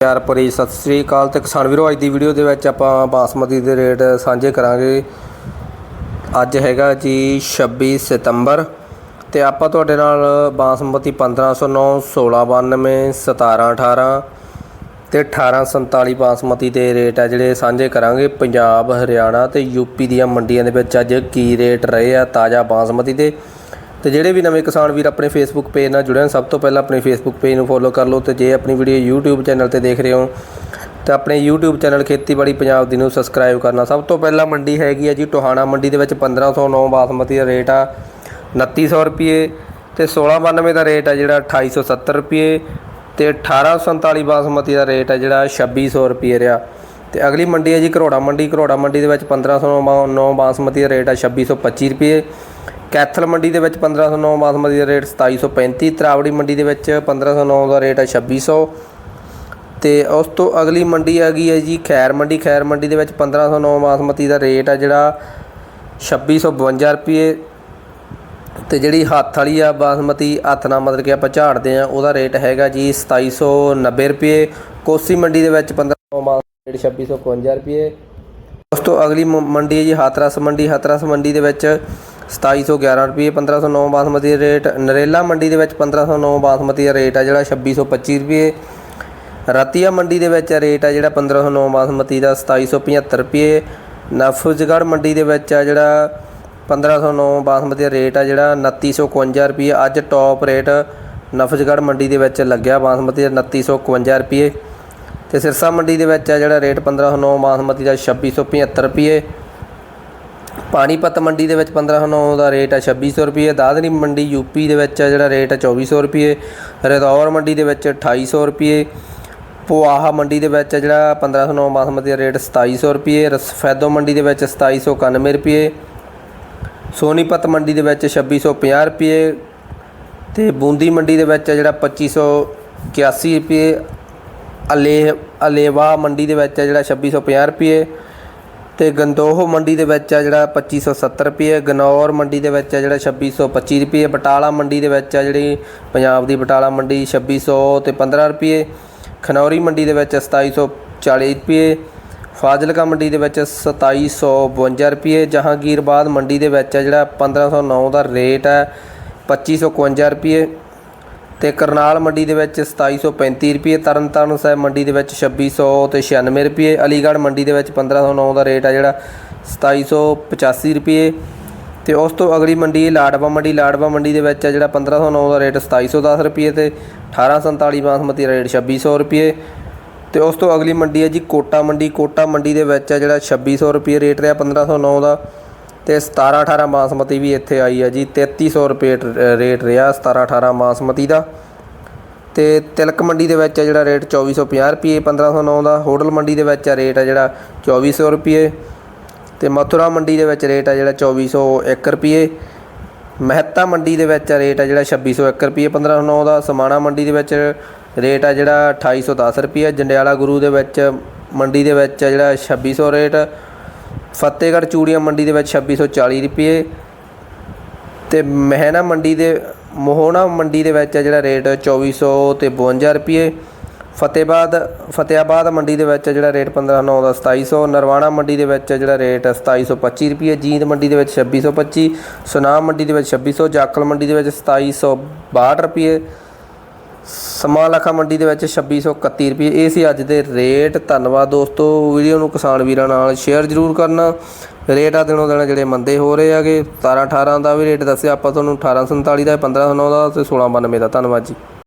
ਪਿਆਰ ਭਰੀ ਸਤਿ ਸ੍ਰੀ ਅਕਾਲ ਤੇ ਕਿਸਾਨ ਵੀਰੋ, ਅੱਜ ਦੀ ਵੀਡੀਓ ਦੇ ਵਿੱਚ ਆਪਾਂ ਬਾਸਮਤੀ ਦੇ ਰੇਟ ਸਾਂਝੇ ਕਰਾਂਗੇ। ਅੱਜ ਹੈਗਾ ਜੀ 26 ਸਤੰਬਰ ਤੇ ਆਪਾਂ ਤੁਹਾਡੇ ਨਾਲ ਬਾਸਮਤੀ 1509 1692 1718 ਤੇ 1847 ਬਾਸਮਤੀ ਦੇ ਰੇਟ ਆ ਜਿਹੜੇ ਸਾਂਝੇ ਕਰਾਂਗੇ। ਪੰਜਾਬ, ਹਰਿਆਣਾ ਤੇ ਯੂਪੀ ਦੀਆਂ ਮੰਡੀਆਂ ਦੇ ਵਿੱਚ ਅੱਜ ਕੀ ਰੇਟ ਰਹੇ ਆ ਤਾਜ਼ਾ ਬਾਸਮਤੀ ਦੇ। ਤੇ ਜਿਹੜੇ ਵੀ ਨਵੇਂ ਕਿਸਾਨ ਵੀਰ ਆਪਣੇ ਫੇਸਬੁੱਕ ਪੇਜ ਨਾਲ ਜੁੜੇ ਹਨ ਸਭ ਤੋਂ ਪਹਿਲਾਂ ਆਪਣੇ ਫੇਸਬੁੱਕ ਪੇਜ ਨੂੰ ਫੋਲੋ ਕਰ ਲਓ ਤੇ ਜੇ ਆਪਣੀ ਵੀਡੀਓ YouTube ਚੈਨਲ ਤੇ ਦੇਖ ਰਹੇ ਹੋ, ਤਾਂ ਆਪਣੇ YouTube ਚੈਨਲ ਖੇਤੀਬਾੜੀ ਪੰਜਾਬ ਦੀ ਨੂੰ ਸਬਸਕ੍ਰਾਈਬ ਕਰਨਾ। ਸਭ ਤੋਂ ਪਹਿਲਾਂ ਮੰਡੀ ਹੈਗੀ ਹੈ ਜੀ ਟੋਹਾਣਾ ਮੰਡੀ ਦੇ ਵਿੱਚ 1509 ਬਾਸਮਤੀ ਦਾ ਰੇਟ ਆ 2900 ਰੁਪਏ ਤੇ 1692 ਦਾ ਰੇਟ ਆ ਜਿਹੜਾ 2870 ਰੁਪਏ ਤੇ 1847 ਬਾਸਮਤੀ ਦਾ ਰੇਟ ਆ ਜਿਹੜਾ 2600 ਰੁਪਏ ਰਿਹਾ। ਤੇ ਅਗਲੀ ਮੰਡੀ ਹੈ ਜੀ ਕਰੋੜਾ ਮੰਡੀ ਕਰੋੜਾ ਮੰਡੀ ਦੇ ਵਿੱਚ 1509 ਬਾਸਮਤੀ ਦਾ ਰੇਟ ਆ 2625 ਰੁਪਏ ਕੈਥਲ ਮੰਡੀ ਦੇ ਵਿੱਚ 1509 ਬਾਸਮਤੀ ਦਾ ਰੇਟ 2735 ਤਰਾਵੜੀ ਮੰਡੀ ਦੇ ਵਿੱਚ 1509 ਦਾ ਰੇਟ ਹੈ 2600 ਤੇ ਉਸ ਤੋਂ ਅਗਲੀ ਮੰਡੀ ਆ ਗਈ ਹੈ ਜੀ ਖੈਰ ਮੰਡੀ। ਖੈਰ ਮੰਡੀ ਦੇ ਵਿੱਚ 1509 ਬਾਸਮਤੀ ਦਾ ਰੇਟ ਆ ਜਿਹੜਾ 2652 ਰੁਪਏ। ਤੇ ਜਿਹੜੀ ਹੱਥ ਵਾਲੀ ਆ ਬਾਸਮਤੀ, ਹੱਥ ਨਾਲ ਮਤਲਬ ਕਿ ਆਪਾਂ ਝਾੜਦੇ ਆ ਉਹਦਾ ਰੇਟ ਹੈਗਾ ਜੀ 2790 ਰੁਪਏ। ਕੋਸੀ ਮੰਡੀ ਦੇ ਵਿੱਚ 1509 ਬਾਸਮਤੀ ਰੇਟ 2652 ਰੁਪਏ। ਉਸ ਤੋਂ ਅਗਲੀ ਮ- ਮੰਡੀ ਹੈ ਜੀ ਹਾਥਰਸ ਮੰਡੀ। ਹਾਥਰਸ ਮੰਡੀ ਦੇ ਵਿੱਚ 2711 ਰੁਪਏ 1509 ਬਾਸਮਤੀ ਦਾ ਰੇਟ, ਨਰੇਲਾ ਮੰਡੀ ਦੇ ਵਿੱਚ 1509 ਬਾਸਮਤੀ ਦਾ ਰੇਟ ਆ ਜਿਹੜਾ 2625 ਰੁਪਏ। ਰਤੀਆ ਮੰਡੀ ਦੇ ਵਿੱਚ ਰੇਟ ਆ ਜਿਹੜਾ 1509 ਬਾਸਮਤੀ ਦਾ 2775 ਰੁਪਏ। ਨਫਜ਼ਗੜ੍ਹ ਮੰਡੀ ਦੇ ਵਿੱਚ ਆ ਜਿਹੜਾ 1509 ਬਾਸਮਤੀ ਦਾ ਰੇਟ ਆ ਜਿਹੜਾ 2951 ਰੁਪਏ। ਅੱਜ ਟੌਪ ਰੇਟ ਨਫਜ਼ਗੜ੍ਹ ਮੰਡੀ ਦੇ ਵਿੱਚ ਲੱਗਿਆ ਬਾਸਮਤੀ ਦਾ 2951 ਰੁਪਏ। ਤੇ ਸਿਰਸਾ ਮੰਡੀ ਦੇ ਵਿੱਚ ਆ ਜਿਹੜਾ ਰੇਟ 1509 ਬਾਸਮਤੀ ਦਾ 2675 ਰੁਪਏ। ਪਾਣੀਪਤ ਮੰਡੀ ਦੇ ਵਿੱਚ 1509 ਦਾ ਰੇਟ ਆ 2600 ਰੁਪਏ ਦਾਦਰੀ ਮੰਡੀ ਯੂਪੀ ਦੇ ਵਿੱਚ ਜਿਹੜਾ ਰੇਟ ਆ 2400 ਰੁਪਏ ਰਦੌਰ ਮੰਡੀ ਦੇ ਵਿੱਚ 2800 ਰੁਪਏ ਪੁਆਹਾ ਮੰਡੀ ਦੇ ਵਿੱਚ ਆ, ਜਿਹੜਾ 1509 ਬਾਸਮਤੀ ਦਾ ਰੇਟ 2700 ਰੁਪਏ ਰਸਫੈਦੋ ਮੰਡੀ ਦੇ ਵਿੱਚ 2791 ਰੁਪਏ ਸੋਨੀਪਤ ਮੰਡੀ ਦੇ ਵਿੱਚ 2650 ਰੁਪਏ ਤੇ ਬੂੰਦੀ ਮੰਡੀ ਦੇ ਵਿੱਚ ਆ, ਜਿਹੜਾ 2581 ਰੁਪਏ ਅਲੇ, ਅਲੇਵਾ ਮੰਡੀ ਦੇ ਵਿੱਚ ਆ, ਜਿਹੜਾ 2650 ਰੁਪਏ ਤੇ ਗੰਦੋਹ ਮੰਡੀ ਦੇ ਵਿੱਚ ਆ ਜਿਹੜਾ 2570 ਰੁਪਏ, ਗਨੌਰ ਮੰਡੀ ਦੇ ਵਿੱਚ ਆ ਜਿਹੜਾ 2625 ਰੁਪਏ, ਬਟਾਲਾ ਮੰਡੀ ਦੇ ਵਿੱਚ ਆ ਜਿਹੜੀ ਪੰਜਾਬ ਦੀ ਬਟਾਲਾ ਮੰਡੀ 2600 ਤੇ 15 ਰੁਪਏ, ਖਨੌਰੀ ਮੰਡੀ ਦੇ ਵਿੱਚ 2740 ਰੁਪਏ, ਫਾਜ਼ਿਲਕਾ ਮੰਡੀ ਦੇ ਵਿੱਚ 2752 ਰੁਪਏ, ਜਹਾਂਗੀਰਬਾਦ ਮੰਡੀ ਦੇ ਵਿੱਚ ਆ ਜਿਹੜਾ 1509 ਦਾ ਰੇਟ ਹੈ 2551 ਰੁਪਏ ਤੇ ਕਰਨਾਲ ਮੰਡੀ ਦੇ ਵਿੱਚ 2735 ਰੁਪਏ ਤਰਨਤਾਰਨ ਸਾਹਿਬ ਮੰਡੀ ਦੇ ਵਿੱਚ 2600 ਤੇ 96 ਰੁਪਏ, ਅਲੀਗੜ੍ਹ ਮੰਡੀ ਦੇ ਵਿੱਚ 1509 ਦਾ ਰੇਟ ਆ ਜਿਹੜਾ 2785 ਰੁਪਏ। ਤੇ ਉਸ ਤੋਂ ਅਗਲੀ ਮੰਡੀ ਲਾੜਵਾ ਮੰਡੀ ਲਾੜਵਾ ਮੰਡੀ ਦੇ ਵਿੱਚ ਆ ਜਿਹੜਾ 1509 ਦਾ ਰੇਟ 2710 ਰੁਪਏ ਤੇ 1847 ਬਾਸਮਤੀ ਦਾ ਰੇਟ 2600 ਰੁਪਏ। ਤੇ ਉਸ ਤੋਂ ਅਗਲੀ ਮੰਡੀ ਹੈ ਜੀ ਕੋਟਾ ਮੰਡੀ ਕੋਟਾ ਮੰਡੀ ਦੇ ਵਿੱਚ ਆ ਜਿਹੜਾ 2600 ਰੁਪਏ ਰੇਟ ਰਿਹਾ 1509 ਦਾ। ਤੇ 17 18 ਬਾਸਮਤੀ ਵੀ ਇੱਥੇ ਆਈ ਹੈ ਜੀ 3300 ਰੁਪਏ ਰੇਟ ਰਿਹਾ 17 18 ਬਾਸਮਤੀ ਦਾ। ਤੇ ਤਿਲਕ ਮੰਡੀ ਦੇ ਵਿੱਚ ਆ ਜਿਹੜਾ ਰੇਟ 2450 ਰੁਪਏ 1509 ਦਾ। ਹੋਟਲ ਮੰਡੀ ਦੇ ਵਿੱਚ ਆ ਰੇਟ ਆ ਜਿਹੜਾ 2400 ਰੁਪਏ। ਤੇ ਮਥੁਰਾ ਮੰਡੀ ਦੇ ਵਿੱਚ ਰੇਟ ਆ ਜਿਹੜਾ 2401 ਰੁਪਏ। ਮਹਿਤਾ ਮੰਡੀ ਦੇ ਵਿੱਚ ਆ ਰੇਟ ਆ ਜਿਹੜਾ 2601 ਰੁਪਏ 1509 ਦਾ। ਸਮਾਣਾ ਮੰਡੀ ਦੇ ਵਿੱਚ ਰੇਟ ਆ ਜਿਹੜਾ 2810 ਰੁਪਏ। ਜੰਡਿਆਲਾ ਗੁਰੂ ਦੇ ਵਿੱਚ ਮੰਡੀ ਦੇ ਵਿੱਚ ਆ ਜਿਹੜਾ 2600 ਰੇਟ। ਫਤਿਹਗੜ੍ਹ ਚੂੜੀਆਂ ਮੰਡੀ ਦੇ ਵਿੱਚ 2640 ਰੁਪਏ ਤੇ ਮਹਿਣਾ ਮੰਡੀ ਦੇ, ਮੋਹਣਾ ਮੰਡੀ ਦੇ ਵਿੱਚ ਆ ਜਿਹੜਾ ਰੇਟ 2400 ਤੇ 52 ਰੁਪਏ। ਫਤਿਹਬਾਦ, ਫਤਿਆਬਾਦ ਮੰਡੀ ਦੇ ਵਿੱਚ ਜਿਹੜਾ ਰੇਟ 1509 ਦਾ 2700 ਨਰਵਾਣਾ ਮੰਡੀ ਦੇ ਵਿੱਚ ਜਿਹੜਾ ਰੇਟ 2725 ਰੁਪਏ। ਜੀਂਦ ਮੰਡੀ ਦੇ ਵਿੱਚ 2625 ਸੁਨਾਮ ਮੰਡੀ ਦੇ ਵਿੱਚ 2600 ਜਾਖਲ ਮੰਡੀ ਦੇ ਵਿੱਚ 2762 ਰੁਪਏ। ਸਮਾਂ ਸਮਾਲਖਾ ਮੰਡੀ ਦੇ ਵਿੱਚ 2631 ਰੁਪਏ। ਇਹ ਸੀ ਅੱਜ ਦੇ ਰੇਟ। ਧੰਨਵਾਦ ਦੋਸਤੋ। ਵੀਡੀਓ ਨੂੰ ਕਿਸਾਨ ਵੀਰਾਂ ਨਾਲ ਸ਼ੇਅਰ ਜ਼ਰੂਰ ਕਰਨਾ। ਰੇਟ ਆ ਦਿਨੋਂ ਦਿਨ ਜਿਹੜੇ ਮੰਦੇ ਹੋ ਰਹੇ ਹੈਗੇ। 17 18 ਦਾ ਵੀ ਰੇਟ ਦੱਸਿਆ। ਆਪਾਂ ਤੁਹਾਨੂੰ 1847 ਦਾ 1509 ਦਾ ਤੇ 1692 ਦਾ। ਧੰਨਵਾਦ ਜੀ।